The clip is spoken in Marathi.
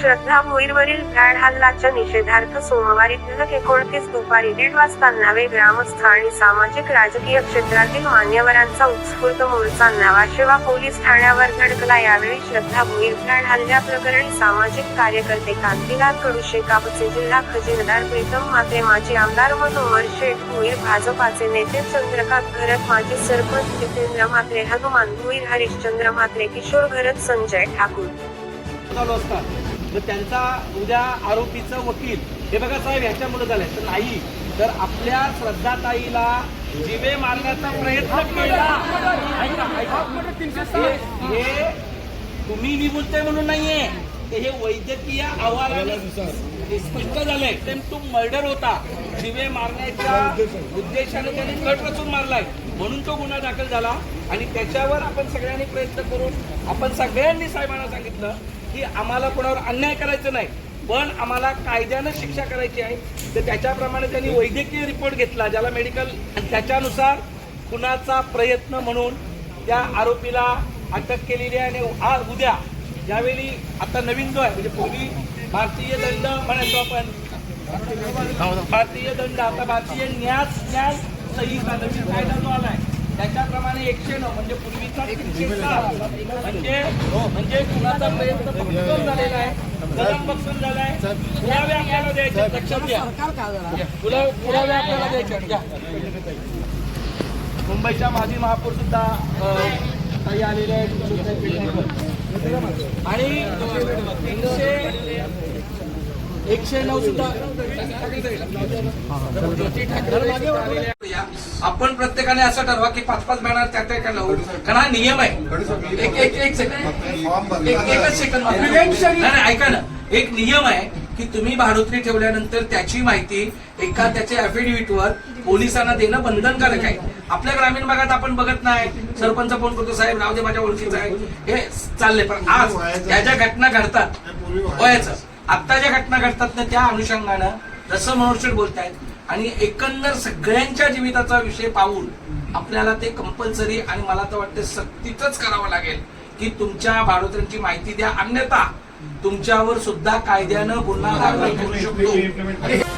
श्रद्धा भोईरवरील भ्याड हल्लाच्या निषेधार्थ सोमवारी दिनांक एकोणतीस दुपारी दीड वाजता नवे ग्रामस्थ आणि सामाजिक राजकीय क्षेत्रातील मान्यवरांचा उत्स्फूर्त मोर्चा नवाशेवा पोलीस ठाण्यावर धडकला. यावेळी श्रद्धा भोईर भ्याड हल्ल्या प्रकरणी सामाजिक कार्यकर्ते कांतीलाल कडुशे कापचे जिल्हा खजिनदार प्रीतम माते माजी आमदार मनोहर शेठ भोईर भाजपाचे नेते चंद्रकांत घरत माजी सरपंच जितेंद्र म्हात्रे हनुमान भोईर हरिश्चंद्र म्हात्रे किशोर घरत संजय ठाकूर. चालू असतात तर त्यांचा उद्या आरोपीचं वकील हे बघा साहेब ह्याच्यामुळे झालंय. तर नाही तर आपल्या श्रद्धाताईला जिवे मारण्याचा प्रयत्न केला. हे- तुम्ही मी बोलतोय म्हणून नाहीये. ते हे वैद्यकीय अहवालाने हे स्पष्ट झालंय. टू मर्डर होता. जिवे मारण्याच्या उद्देशाने त्याने कट रचून मारलाय. म्हणून तो गुन्हा दाखल झाला. आणि त्याच्यावर आपण सगळ्यांनी प्रयत्न करून आपण सगळ्यांनी साहेबांना सांगितलं की आम्हाला कोणावर अन्याय करायचं नाही पण आम्हाला कायद्यानं शिक्षा करायची आहे. तर त्याच्याप्रमाणे त्यांनी वैद्यकीय रिपोर्ट घेतला ज्याला मेडिकल त्याच्यानुसार खुनाचा प्रयत्न म्हणून त्या आरोपीला अटक केलेली आहे आणि आज उद्या ज्यावेळी आता नवीन जो आहे म्हणजे पूर्वी भारतीय दंड म्हणायचो आपण भारतीय दंड आता भारतीय न्यास न्यास संहिता नवीन कायदा जो आलाय त्याच्याप्रमाणे एकशे नऊ म्हणजे पूर्वीचा. म्हणजे म्हणजे कुणाचा प्रयत्न भक्कम झालेला आहे कलम भक्कम झालाय पुरावे आपल्याला द्यायचे लक्षात घ्या. पुरा- पुरावे आपल्याला द्यायचे घ्या. मुंबईच्या माजी महापौर सुद्धा काही आलेले आहेत. आणि तीनशे एकशे नऊ सुद्धा. आपण प्रत्येकाने असं ठरवा की पाच पाच बॅनर त्या त्या लावू. कारण हा नियम आहे. एक एक एक सेकंड एक एकच सेकंड नाही नाही, ऐका ना. एक नियम आहे की तुम्ही भाडोत्री ठेवल्यानंतर त्याची माहिती एका त्याच्या वर पोलिसांना देणं बंधनकारक आहे. आपल्या ग्रामीण भागात आपण बघत नाही. सरपंच फोन करतो साहेब राव दे माझ्या ओळखीचं आहे. हे चाललंय. पण आज त्या ज्या घटना घडतात वयाचं आता ज्या घटना घडतात ना त्या अनुषंगानं जसं मनोहर बोलतायत आणि एकंदर सगळ्यांच्या जीविताचा विषय पाहून आपल्याला ते कंपल्सरी आणि मला तर वाटतं सक्तीतच करावं लागेल की तुमच्या भाडोत्र्यांची माहिती द्या. अन्यथा तुमच्यावर सुद्धा कायद्यानं गुन्हा दाखल करू शकतो.